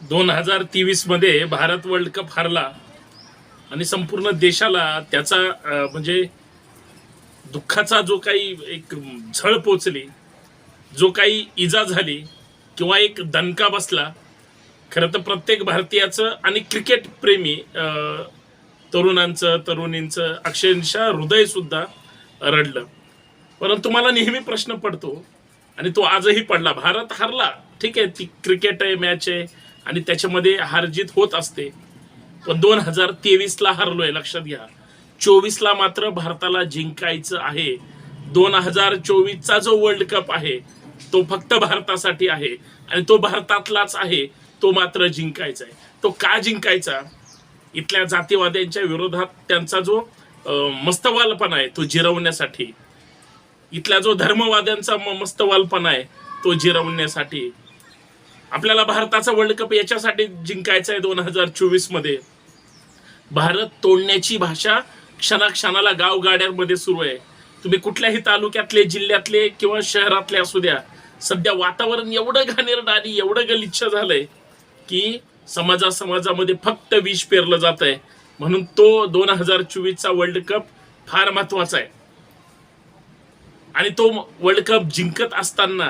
दोन हजार तेवीसमध्ये भारत वर्ल्ड कप हारला आणि संपूर्ण देशाला त्याचा म्हणजे दुःखाचा जो काही एक झळ पोचली जो काही इजा झाली किंवा एक दणका बसला खरं तर प्रत्येक भारतीयाचं आणि क्रिकेट प्रेमी तरुणांचं तरुणींचं अक्षरशः हृदयसुद्धा रडलं. परंतु मला नेहमी प्रश्न पडतो आणि तो आजही पडला. भारत हरला. ठीक आहे ती क्रिकेट आहे मॅच आहे. आणि त्याच्यामध्ये हारजीत होत असते. पण दोन हजार तेवीसला हरलोय लक्षात घ्या. चोवीसला मात्र भारताला जिंकायचं आहे. दोन हजार चोवीसचा जो वर्ल्ड कप आहे तो फक्त भारतासाठी आहे. आणि तो भारतातलाच आहे तो मात्र जिंकायचा आहे. तो का जिंकायचा? इथल्या जातीवाद्यांच्या विरोधात त्यांचा जो मस्तवालपणा आहे तो जिरवण्यासाठी. इथला जो धर्मवाद्यांचा मस्तवालपणा आहे तो जिरवण्यासाठी. आपल्याला भारताचा वर्ल्ड कप याच्यासाठी जिंकायचा आहे दोन हजार चोवीसमध्ये. भारत तोडण्याची भाषा क्षणाक्षणाला गावगाड्यांमध्ये सुरू आहे. तुम्ही कुठल्याही तालुक्यातले जिल्ह्यातले किंवा शहरातले असू द्या सध्या वातावरण एवढं घाणेरड आणि एवढं गलिच्छ झालंय की समाजा समाजामध्ये फक्त विष पेरलं जात आहे म्हणून तो दोन हजार चोवीसचा वर्ल्ड कप फार महत्त्वाचा आहे. आणि तो वर्ल्ड कप जिंकत असताना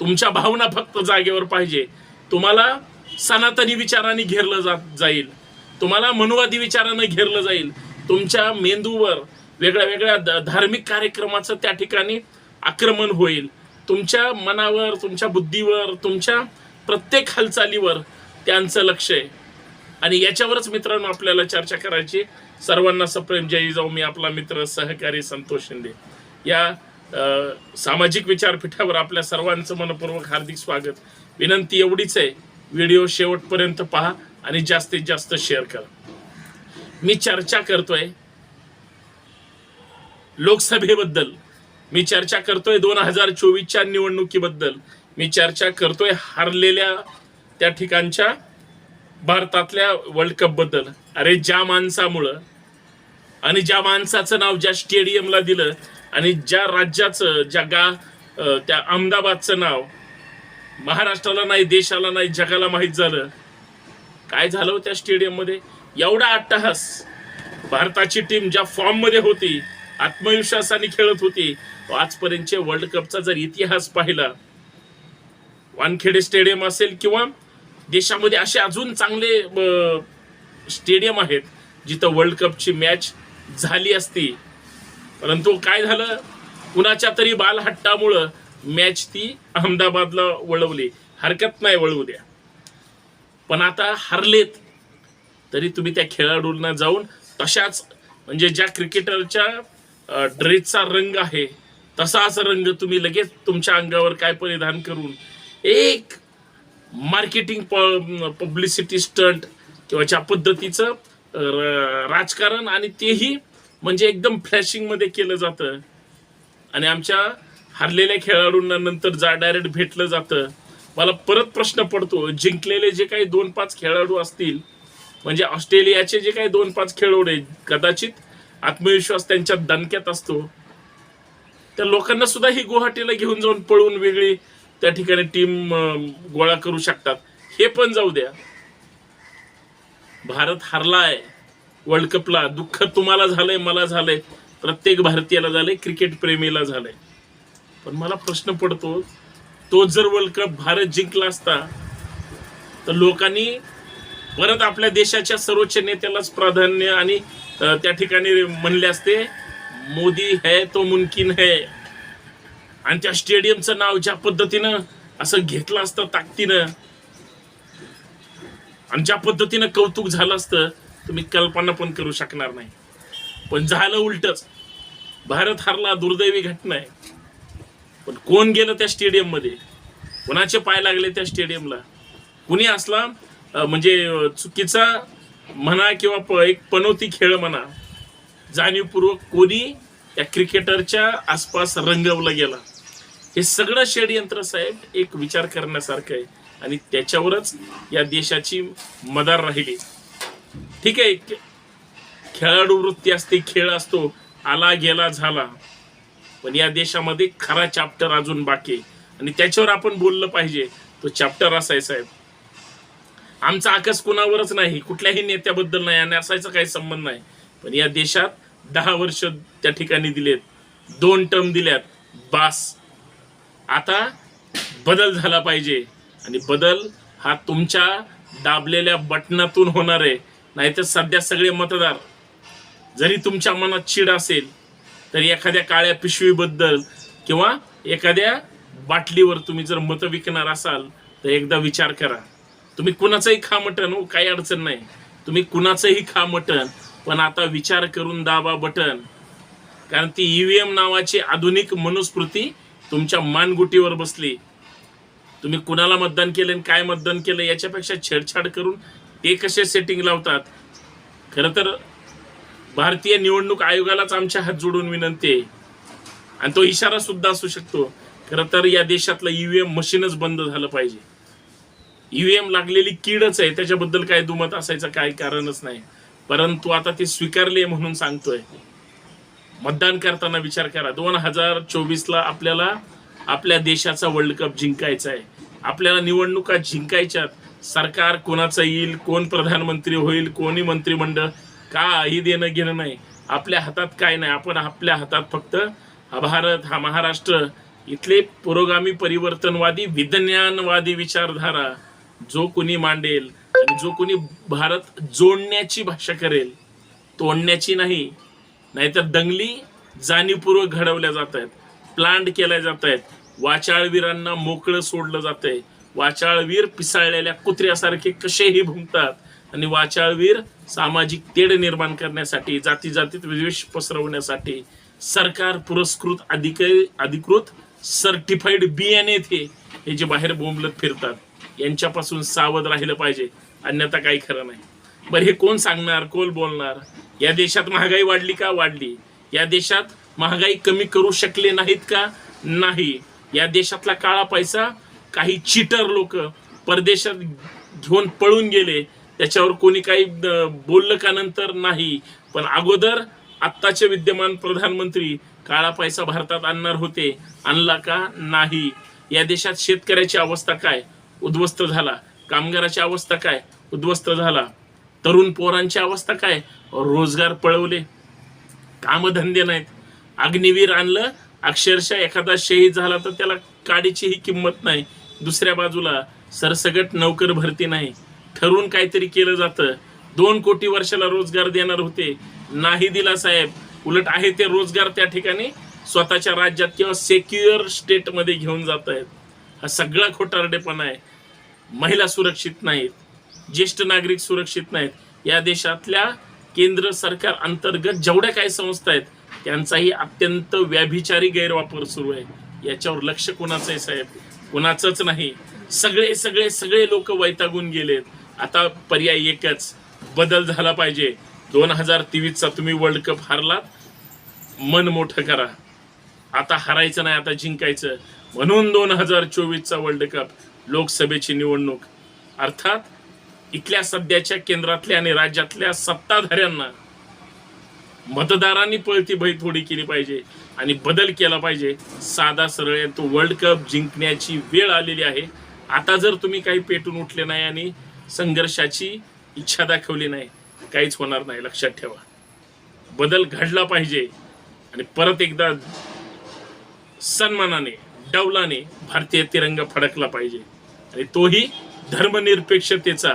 तुमच्या भावना फक्त जागेवर पाहिजे. तुम्हाला सनातनी विचाराने घेरलं जात जाईल. तुम्हाला मनुवादी विचारानं घेरलं जाईल. तुमच्या मेंदूवर वेगळ्या वेगळ्या ध- धार्मिक कार्यक्रमाचं त्या ठिकाणी आक्रमण होईल. तुमच्या मनावर तुमच्या बुद्धीवर तुमच्या प्रत्येक हालचालीवर त्यांचं लक्ष आहे. आणि याच्यावरच मित्रांनो आपल्याला चर्चा करायची. सर्वांना सप्रेम. जय जाऊ मी आपला मित्र सहकारी संतोष शिंदे. या सामाजिक विचारपीठावर आपल्या सर्वांचं मनपूर्वक हार्दिक स्वागत. विनंती एवढीच आहे व्हिडिओ शेवटपर्यंत पहा आणि जास्तीत जास्त शेअर करा. मी चर्चा करतोय लोकसभेबद्दल. मी चर्चा करतोय दोन हजार चोवीसच्या निवडणुकीबद्दल. मी चर्चा करतोय हारलेल्या त्या ठिकाणच्या भारतातल्या वर्ल्ड कपबद्दल. अरे ज्या माणसामुळं आणि ज्या माणसाचं नाव ज्या स्टेडियमला दिलं आणि ज्या राज्याचं ज्या गा त्या अहमदाबादचं नाव महाराष्ट्राला नाही देशाला नाही जगाला माहीत झालं काय झालं हो त्या स्टेडियममध्ये एवढा अट्टहास. भारताची टीम ज्या फॉर्ममध्ये होती आत्मविश्वासाने खेळत होती आजपर्यंतचे वर्ल्ड कपचा जर इतिहास पाहिला वानखेडे स्टेडियम असेल किंवा देशामध्ये असे अजून चांगले स्टेडियम आहेत जिथं वर्ल्ड कपची मॅच झाली असती. परंतु काय झालं? कुणाच्या तरी बालहट्टामुळं मॅच ती अहमदाबादला वळवली. हरकत नाही वळवू द्या. पण आता हरलेत. तरी तुम्ही त्या खेळाडूंना जाऊन तशाच म्हणजे ज्या क्रिकेटरच्या ड्रेसचा रंग आहे तसाच रंग तुम्ही लगेच तुमच्या अंगावर काय परिधान करून एक मार्केटिंग प पब्लिसिटी स्टंट किंवा ज्या पद्धतीचं राजकारण आणि तेही म्हणजे एकदम फ्लॅशिंगमध्ये केलं जातं. आणि आमच्या हरलेल्या खेळाडूंना नंतर जा डायरेक्ट भेटलं जातं. मला परत प्रश्न पडतो जिंकलेले जे काही दोन पाच खेळाडू असतील म्हणजे ऑस्ट्रेलियाचे जे काही दोन पाच खेळाडू आहेत कदाचित आत्मविश्वास त्यांच्या दणक्यात असतो. त्या लोकांना सुद्धा ही गुवाहाटीला घेऊन जाऊन पळून वेगळी त्या ठिकाणी टीम गोळा करू शकतात. हे पण जाऊ द्या. भारत हरलाय. वर्ल्ड कपला दुःख तुम्हाला झालंय मला झालंय. प्रत्येक भारतीयाला झालंय क्रिकेट प्रेमीला झालंय. पण मला प्रश्न पडतो तो जर वर्ल्ड कप भारत जिंकला असता तर लोकांनी परत आपल्या देशाच्या सर्वोच्च नेत्यालाच प्राधान्य आणि त्या ठिकाणी म्हणले असते मोदी है तो मुमकिन है. आणि त्या स्टेडियमचं नाव ज्या पद्धतीनं असं घेतलं असतं ताकदीनं आणि ज्या पद्धतीनं कौतुक झालं असतं तुम्ही कल्पना पण करू शकणार नाही. पण झालं उलटच. भारत हरला दुर्दैवी घटना आहे. पण कोण गेलं त्या स्टेडियममध्ये? कोणाचे पाय लागले त्या स्टेडियमला? कुणी असला म्हणजे चुकीचा म्हणा किंवा प- एक पनोती खेळ म्हणा जाणीवपूर्वक कोणी या क्रिकेटरच्या आसपास रंगवला गेला. हे सगळं षडयंत्र साहेब एक विचार करण्यासारखं आहे. आणि त्याच्यावरच या देशाची मदार राहिली. ठीक आहे खेळाडू वृत्ती असते खेळ असतो आला गेला झाला. पण या देशामध्ये खरा चॅप्टर अजून बाकी आहे. आणि त्याच्यावर आपण बोललं पाहिजे तो चॅप्टर असाय साहेब. आमचा आकस कुणावरच नाही कुठल्याही नेत्याबद्दल नाही आणि असायचा काही संबंध नाही. पण या देशात दहा वर्ष त्या ठिकाणी दिलेत दोन टर्म दिल्यात बास. आता बदल झाला पाहिजे. आणि बदल हा तुमच्या दाबलेल्या बटनातून होणार आहे. नाहीतर सध्या सगळे मतदार जरी तुमच्या मनात चिड असेल तरी एखाद्या काळ्या पिशवीबद्दल किंवा एखाद्या बाटलीवर तुम्ही जर मतं विकणार असाल तर एकदा विचार करा. तुम्ही कुणाचंही खा मटण हो काही अडचण नाही. तुम्ही कुणाचंही खा मटण पण आता विचार करून दाबा बटन. कारण ती ईव्हीएम नावाची आधुनिक मनुस्मृती तुमच्या मानगुटीवर बसली. तुम्ही कुणाला मतदान केलं आणि काय मतदान केलं याच्यापेक्षा छेडछाड करून ते कसे सेटिंग लावतात. खरं तर भारतीय निवडणूक आयोगालाच आमच्या हात जोडून विनंती आहे. आणि तो इशारा सुद्धा असू शकतो. खरं तर या देशातलं ईव्हीएम मशीनच बंद झालं पाहिजे. ईव्हीएम लागलेली कीडच आहे त्याच्याबद्दल काय दुमत असायचं काय कारणच नाही. परंतु आता ते स्वीकारले म्हणून सांगतोय. मतदान करताना विचार करा. दोन हजार चोवीसला आपल्याला आपल्या देशाचा वर्ल्ड कप जिंकायचा आहे. आपल्याला निवडणुका जिंकायच्यात. सरकार कोणाचं येईल कोण प्रधानमंत्री होईल कोणी मंत्रिमंडळ काही देणं घेणं नाही. आपल्या हातात काय नाही. आपण आपल्या हातात फक्त हा भारत हा महाराष्ट्र इथले पुरोगामी परिवर्तनवादी विज्ञानवादी विचारधारा जो कोणी मांडेल आणि जो कोणी भारत जोडण्याची भाषा करेल तोडण्याची नाही. नाहीतर दंगली जाणीवपूर्वक घडवल्या जात आहेत. प्लांट केल्या जात आहेत वाचाळवीरांना मोकळं सोडलं जात आहे वाचाळवीर पिसाळलेल्या कुत्र्यासारखे कसेही भुंकतात. आणि वाचाळवीर सामाजिक तेढ निर्माण करण्यासाठी जाती जातीत विद्वेष पसरवण्यासाठी सरकार पुरस्कृत अधिक अधिकृत सर्टिफाईड बियाणे ते हे जे बाहेर बोंबलत फिरतात यांच्यापासून सावध राहिलं पाहिजे. अन्यथा काही खरं नाही. बरं हे कोण सांगणार कोण बोलणार? या देशात महागाई वाढली का? वाढली. या देशात महागाई कमी करू शकले नाहीत का? नाही. या देशातला काळा पैसा काही चिटर लोक परदेशात घेऊन पळून गेले त्याच्यावर कोणी काही बोललं का नंतर? नाही. पण अगोदर आत्ताचे विद्यमान प्रधानमंत्री काळा पैसा भारतात आणणार होते. आणला का? नाही. या देशात शेतकऱ्याची अवस्था काय? उद्ध्वस्त झाला. कामगाराची अवस्था काय? उद्ध्वस्त झाला. तरुण पोरांची अवस्था काय? रोजगार पळवले. कामधंदे नाहीत. अग्निवीर आणलं. अक्षरशः एखादा शहीद झाला तर त्याला काडीची ही किंमत नाही. दुसऱ्या बाजूला सरसगट नोकर भरती नाही. ठरवून काहीतरी केलं जातं. दोन कोटी वर्षाला रोजगार देणार होते. नाही दिला साहेब. उलट आहे ते रोजगार त्या ठिकाणी स्वतःच्या राज्यात किंवा सेक्युअर स्टेटमध्ये घेऊन जात आहेत. हा सगळा खोटारडेपणा आहे. महिला सुरक्षित नाहीत. ज्येष्ठ नागरिक सुरक्षित नाहीत. या देशातल्या केंद्र सरकार अंतर्गत जेवढ्या काही संस्था आहेत त्यांचाही अत्यंत व्याभिचारी गैरवापर सुरू आहे. याच्यावर लक्ष कोणाचं आहे साहेब? कोणाचंच नाही. सगळे सगळे सगळे लोक वैतागून गेलेत. आता पर्याय एकच बदल झाला पाहिजे. दोन हजार तेवीसचा तुम्ही वर्ल्ड कप हारलात. मन मोठं करा. आता हारायचं नाही आता जिंकायचं. म्हणून दोन हजार चोवीसचा वर्ल्ड कप लोकसभेची निवडणूक. अर्थात इथल्या सध्याच्या केंद्रातल्या आणि राज्यातल्या सत्ताधाऱ्यांना मतदारांनी पळती भय थोडी केली पाहिजे आणि बदल केला पाहिजे. साधा सरळ तो वर्ल्ड कप जिंकण्याची वेळ आलेली आहे. आता जर तुम्ही काही पेटून उठले नाही आणि संघर्षाची इच्छा दाखवली नाही काहीच होणार नाही लक्षात ठेवा. बदल घडला पाहिजे आणि परत एकदा सन्मानाने डौलाने भारतीय तिरंगा फडकला पाहिजे. आणि तोही धर्मनिरपेक्षतेचा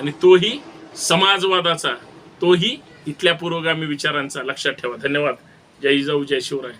आणि तोही समाजवादाचा तोही इथल्या पुरोगामी विचारांचा लक्षात ठेवा. धन्यवाद. जय जाऊ जय शिवराय.